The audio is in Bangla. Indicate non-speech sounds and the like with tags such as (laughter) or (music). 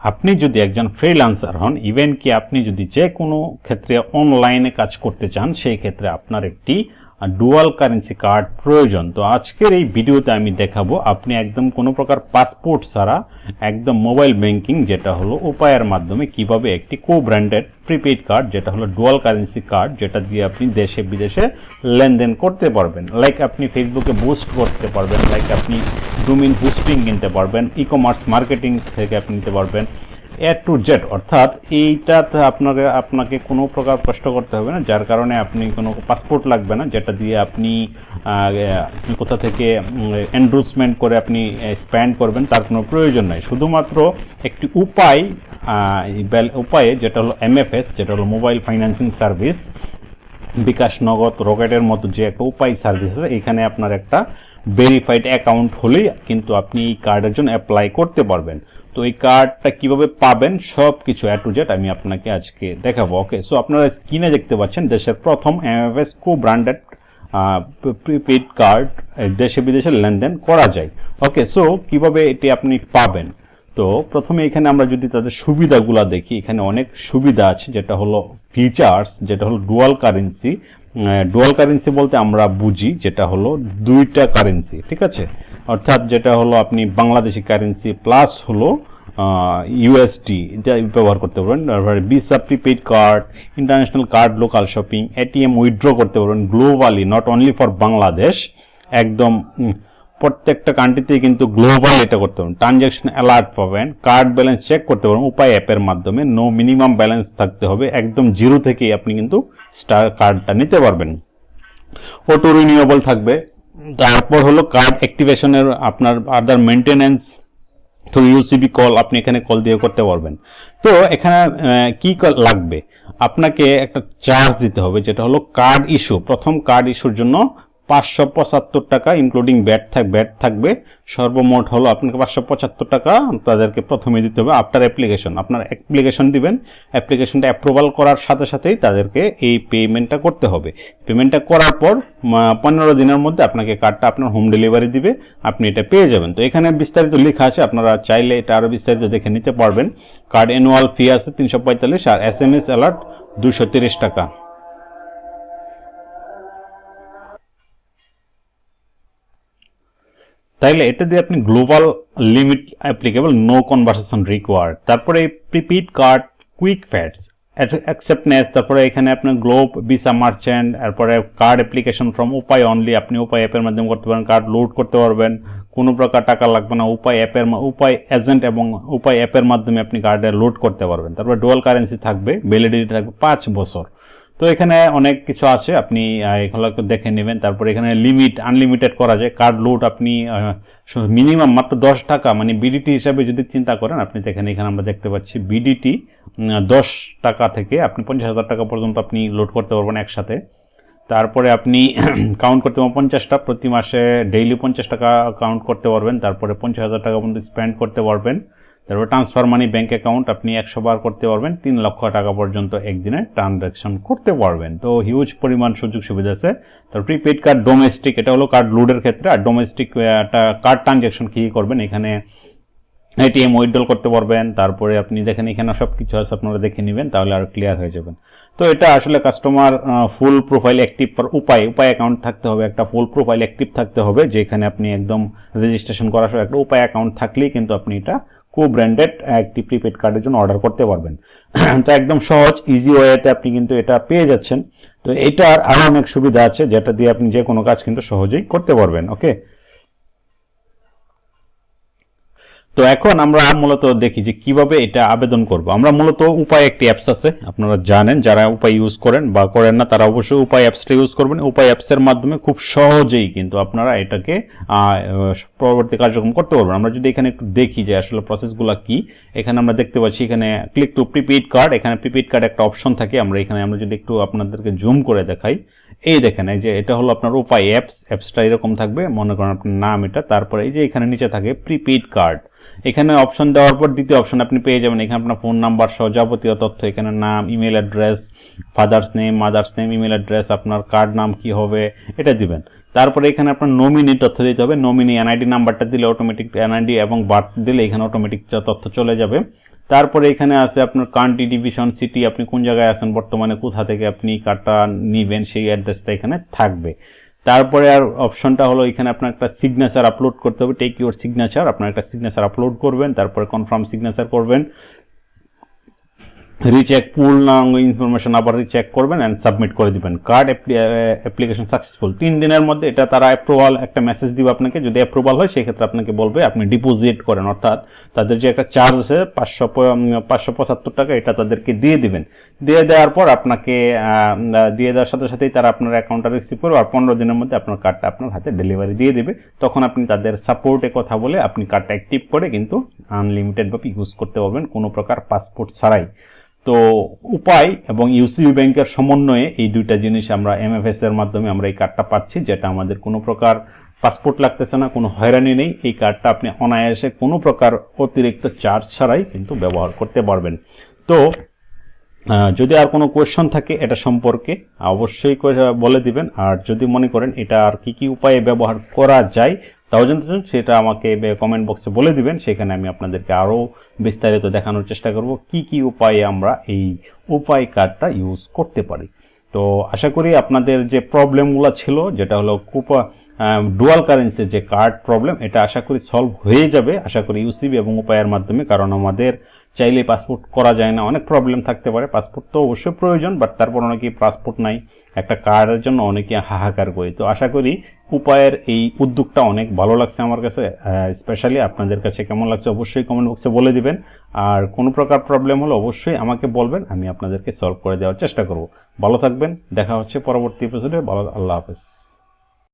আপনি যদি একজন ফ্রিল্যান্সার হন ইভেন কি আপনি যদি যে কোনো ক্ষেত্রে অনলাইনে কাজ করতে চান, সেই ক্ষেত্রে আপনার একটি ডুয়াল কারেন্সি কার্ড প্রয়োজন। তো আজকের এই ভিডিওতে আমি দেখাবো, আপনি একদম কোনো প্রকার পাসপোর্ট ছাড়া একদম মোবাইল ব্যাংকিং যেটা হলো উপায়ের মাধ্যমে কীভাবে একটি কো ব্র্যান্ডেড প্রিপেড কার্ড যেটা হলো ডুয়াল কারেন্সি কার্ড যেটা দিয়ে আপনি দেশে বিদেশে লেনদেন করতে পারবেন। লাইক আপনি ফেসবুকে বুস্ট করতে পারবেন লাইক আপনি ডোমিন বুস্টিং কিনতে পারবেন ই কমার্স মার্কেটিং থেকে আপনি নিতে পারবেন। এ টু জেড অর্থাৎ এইটাতে আপনাকে আপনাকে কোনো প্রকার কষ্ট করতে হবে না, যার কারণে আপনি কোনো পাসপোর্ট লাগবে না, যেটা দিয়ে আপনি কোথা থেকে এন্ডোর্সমেন্ট করে আপনি স্প্যান্ড করবেন, তার কোনো প্রয়োজন নাই। শুধুমাত্র একটি উপায় উপায়ে যেটা হলো এমএফএস যেটা হলো মোবাইল ফাইন্যান্সিং সার্ভিস বিকাশ নগদ রকেটের মতো যে একটা উপায় সার্ভিস আছে, এখানে আপনার একটা ভেরিফাইড অ্যাকাউন্ট হলেই কিন্তু আপনি এই কার্ডের জন্য অ্যাপ্লাই করতে পারবেন। তো এই কার্ডটা কীভাবে পাবেন সব কিছু অ্যাট টু জেড আমি আপনাকে আজকে দেখাবো। ওকে সো আপনারা স্ক্রিনে দেখতে পাচ্ছেন, দেশের প্রথম MFS co branded prepaid card দেশে বিদেশে লেনদেন করা যায়। ওকে সো কীভাবে এটি আপনি পাবেন? তো প্রথমে এখানে আমরা যদি তাদের সুবিধাগুলো দেখি, এখানে অনেক সুবিধা আছে, যেটা হলো ফিচার্স যেটা হলো ডুয়াল কারেন্সি ডুয়াল কারেন্সি বলতে আমরা বুঝি, যেটা হলো দুইটা কারেন্সি ঠিক আছে? অর্থাৎ যেটা হলো আপনি বাংলাদেশি কারেন্সি প্লাস হলো ইউএসডি এটা ব্যবহার করতে পারবেন তারপরে visa prepaid card international card local shopping ATM withdraw করতে পারবেন globally not only for Bangladesh একদম প্রত্যেকটা কান্ট্রিতেই কিন্তু গ্লোবাল এটা করতে পারবেন ট্রানজ্যাকশন অ্যালার্ট পাবেন কার্ড ব্যালেন্স চেক করতে পারবেন, উপায় অ্যাপের মাধ্যমে। নো মিনিমাম ব্যালেন্স থাকতে হবে, একদম জিরো থেকেই আপনি কিন্তু স্টার কার্ডটা নিতে পারবেন। অটো রিনিউয়েবল থাকবে, তারপর হলো কার্ড অ্যাক্টিভেশনের আপনার other maintenance through UCB call আপনি এখানে কল দিয়ে করতে পারবেন। তো এখানে কি লাগবে? আপনাকে একটা চার্জ দিতে হবে, যেটা হলো কার্ড ইস্যু প্রথম কার্ড ইস্যুর জন্য পাঁচশো পঁচাত্তর টাকা ইনক্লুডিং ব্যাট থাক ব্যাট থাকবে। সর্বমোট হলো আপনাকে পাঁচশো পঁচাত্তর টাকা, তাদেরকে প্রথমে দিতে হবে আফটার অ্যাপ্লিকেশন আপনার অ্যাপ্লিকেশন দিবেন অ্যাপ্লিকেশনটা অ্যাপ্রুভাল করার সাথে সাথেই তাদেরকে এই পেমেন্টটা করতে হবে। পেমেন্টটা করার পর পনেরো দিনের মধ্যে আপনাকে কার্ডটা আপনার হোম ডেলিভারি দিবে, আপনি এটা পেয়ে যাবেন। তো এখানে বিস্তারিত লেখা আছে, আপনারা চাইলে এটা আরও বিস্তারিত দেখে নিতে পারবেন। কার্ড অ্যানুয়াল ফি আছে তিনশো পঁয়তাল্লিশ আর এস এম এস অ্যালার্ট দুশো তিরিশ টাকা। তাইলে এটা দিয়ে আপনি global limit applicable no conversation required তারপরে prepaid card quick facts acceptance তারপরে এখানে আপনার গ্লোব ভিসা মার্চেন্ট তারপরে card application from Upay only আপনি উপায় অ্যাপের মাধ্যমে করতে পারেন কার্ড লোড করতে পারবেন। কোনো প্রকার টাকা লাগবে না উপায় অ্যাপের উপায় এজেন্ট এবং উপায় অ্যাপের মাধ্যমে আপনি কার্ডে লোড করতে পারবেন। তারপরে ডুয়াল কারেন্সি থাকবে ভ্যালিডিটি থাকবে পাঁচ বছর। তো এখানে অনেক কিছু আছে, আপনি এগুলো দেখে নেবেন। তারপরে এখানে লিমিট আনলিমিটেড করা যায়। কার্ড লোড আপনি মিনিমাম মাত্র দশ টাকা মানে বিডিটি হিসাবে যদি চিন্তা করেন, আপনি দেখেন এখানে আমরা দেখতে পাচ্ছি বিডিটি দশ টাকা থেকে আপনি পঞ্চাশ হাজার টাকা পর্যন্ত আপনি লোড করতে পারবেন একসাথে। তারপরে আপনি (coughs) কাউন্ট করতে পারবেন পঞ্চাশটা, প্রতি মাসে ডেইলি পঞ্চাশ টাকা কাউন্ট করতে পারবেন। তারপরে পঞ্চাশ হাজার টাকা পর্যন্ত স্পেন্ড করতে পারবেন। তারপর ট্রান্সফার মানি ব্যাঙ্ক অ্যাকাউন্ট আপনি একশো বার করতে পারবেন, তিন লক্ষ টাকা পর্যন্ত একদিনে ট্রানজ্যাকশন করতে পারবেন। তো হিউজ পরিমাণ সুযোগ সুবিধা আছে। তারপর প্রিপেড কার্ড ডোমেস্টিক এটা হলো কার্ড লোডের ক্ষেত্রে। আর ডোমেস্টিক কার্ড ট্রানজ্যাকশন কী করবেন? এখানে এটিএম উইথড্রল করতে পারবেন। তারপরে আপনি দেখেন এখানে সব কিছু আছে, আপনারা দেখে নেবেন, তাহলে আর ক্লিয়ার হয়ে যাবেন। তো এটা আসলে কাস্টমার ফুল প্রোফাইল অ্যাক্টিভ উপায় উপায় অ্যাকাউন্ট থাকতে হবে। একটা ফুল প্রোফাইল অ্যাক্টিভ থাকতে হবে, যেখানে আপনি একদম রেজিস্ট্রেশন করার সময় একটা উপায় অ্যাকাউন্ট থাকলেই কিন্তু আপনি এটা কো ব্র্যান্ডেড একটি প্রিপেড কার্ডের জন্য অর্ডার করতে পারবেন। (clears throat) তো একদম সহজ ইজি ওয়েতে আপনি কিন্তু এটা পেয়ে যাচ্ছেন। তো এটার আরও অনেক সুবিধা আছে, যেটা দিয়ে আপনি যে কোনো কাজ কিন্তু সহজেই করতে পারবেন ওকে তো এখন আমরা মূলত দেখি যে কীভাবে এটা আবেদন করব। আমরা মূলত উপায় একটি অ্যাপস আছে, আপনারা জানেন, যারা উপায় ইউজ করেন বা করেন না, তারা অবশ্যই উপায় অ্যাপসটা ইউজ করবেন। উপায় অ্যাপসের মাধ্যমে খুব সহজেই কিন্তু আপনারা এটাকে পরবর্তী কার্যক্রম করতে পারবেন। আমরা যদি এখানে একটু দেখি যে আসলে প্রসেসগুলো কি, এখানে আমরা দেখতে পাচ্ছি এখানে ক্লিক টু প্রিপেড কার্ড এখানে প্রিপেড কার্ড একটা অপশন থাকে। আমরা এখানে, আমরা যদি একটু আপনাদেরকে জুম করে দেখাই, এই দেখেন, এই যে এটা হলো আপনার উপায় অ্যাপস অ্যাপসটা এরকম থাকবে। মনে করেন আপনার নাম এটা, তারপরে এই যে এখানে নিচে থাকে প্রিপেড কার্ড এখানে অপশন দেওয়ার পর দ্বিতীয় অপশন আপনি পেয়ে যাবেন। এখানে আপনার ফোন নাম্বার সহ যাবতীয় তথ্য, এখানে নাম email address father's name mother's name email address আপনার কার্ড নাম কি হবে, এটা দিবেন। তারপরে এখানে আপনার নমিনি তথ্য দিতে হবে। নমিনি এনআইডি নাম্বারটা দিলে অটোমেটিক এনআইডি এবং বার্থ দিলে এখানে অটোমেটিক তথ্য চলে যাবে। তারপরে এখানে আছে আপনার কান্ট্রি ডিভিশন সিটি আপনি কোন জায়গায় আছেন, বর্তমানে কোথা থেকে আপনি কার্ডটা নিবেন, সেই অ্যাড্রেসটা এখানে থাকবে। তারপরে আর অপশনটা হলো এখানে আপনার একটা সিগনেচার আপলোড করতে হবে। টেক ইউর সিগনেচার আপনার একটা সিগনেচার আপলোড করবেন, তারপরে কনফার্ম সিগনেচার করবেন। রিচেক পুল ইনফরমেশন আবার রিচেক করবেন অ্যান্ড সাবমিট করে দিবেন। কার্ড অ্যাপ্লিকেশন সাকসেসফুল তিন দিনের মধ্যে এটা তারা অ্যাপ্রুভাল একটা মেসেজ দিবে আপনাকে। যদি অ্যাপ্রুভাল হয়, সেক্ষেত্রে আপনাকে বলবে, আপনি ডিপোজিট করেন। অর্থাৎ তাদের যে একটা চার্জ আছে, পাঁচশো পাঁচশো পঁচাত্তর টাকা, এটা তাদেরকে দিয়ে দিবেন। দিয়ে দেওয়ার পর আপনাকে দিয়ে দেওয়ার সাথে সাথেই তারা আপনার অ্যাকাউন্টটা রিসিভ করবে। আর পনেরো দিনের মধ্যে আপনার কার্ডটা আপনার হাতে ডেলিভারি দিয়ে দেবে। তখন আপনি তাদের সাপোর্টে কথা বলে আপনি কার্ডটা অ্যাক্টিভ করে কিন্তু আনলিমিটেডভাবে ইউজ করতে পারবেন। কোনো প্রকার পাসপোর্ট ছাড়াই। তো উপায় এবং ইউসিবি ব্যাংকের সমন্বয়ে এই দুইটা জিনিস আমরা এমএফএস এর মাধ্যমে আমরা এই কার্ডটা পাচ্ছি, যেটা আমাদের কোনো প্রকার পাসপোর্ট লাগতেছে না, কোনো হয়রানি নেই। এই কার্ডটা আপনি অনায়াসে কোনো প্রকার অতিরিক্ত চার্জ ছাড়াই কিন্তু ব্যবহার করতে পারবেন। তো যদি আর কোনো কোয়েশ্চন থাকে এটা সম্পর্কে অবশ্যই বলে দিবেন। আর যদি মনে করেন এটা আর কি কি উপায়ে ব্যবহার করা যায় তাও জানতে চান সেটা আমাকে কমেন্ট বক্সে বলে দিবেন, সেখানে আমি আপনাদেরকে আরও বিস্তারিত দেখানোর চেষ্টা করব, কি কি উপায়ে আমরা এই উপায় কার্ডটা ইউজ করতে পারি। তো আশা করি আপনাদের যে প্রবলেমগুলো ছিল, যেটা হলো কুপা ডুয়াল কারেন্সির যে কার্ড প্রবলেম এটা আশা করি সলভ হয়ে যাবে। আশা করি ইউসিবি এবং উপায়ের মাধ্যমে, কারণ আমাদের চাইলে পাসপোর্ট করা যায় না, অনেক প্রবলেম থাকতে পারে। পাসপোর্ট তো অবশ্যই প্রয়োজন বাট তারপর অনেকেই পাসপোর্ট নাই। একটা কার্ডের জন্য অনেকে হাহাকার করি। তো আশা করি উপায়ের এই উদ্যোগটা অনেক ভালো লাগছে আমার কাছে। স্পেশালি আপনাদের কাছে কেমন লাগছে অবশ্যই কমেন্ট বক্সে বলে দিবেন। আর কোনো প্রকার প্রবলেম হলে অবশ্যই আমাকে বলবেন, আমি আপনাদেরকে সলভ করে দেওয়ার চেষ্টা করব। ভালো থাকবেন, দেখা হচ্ছে পরবর্তী এপিসোডে ভালো আল্লাহ হাফেজ।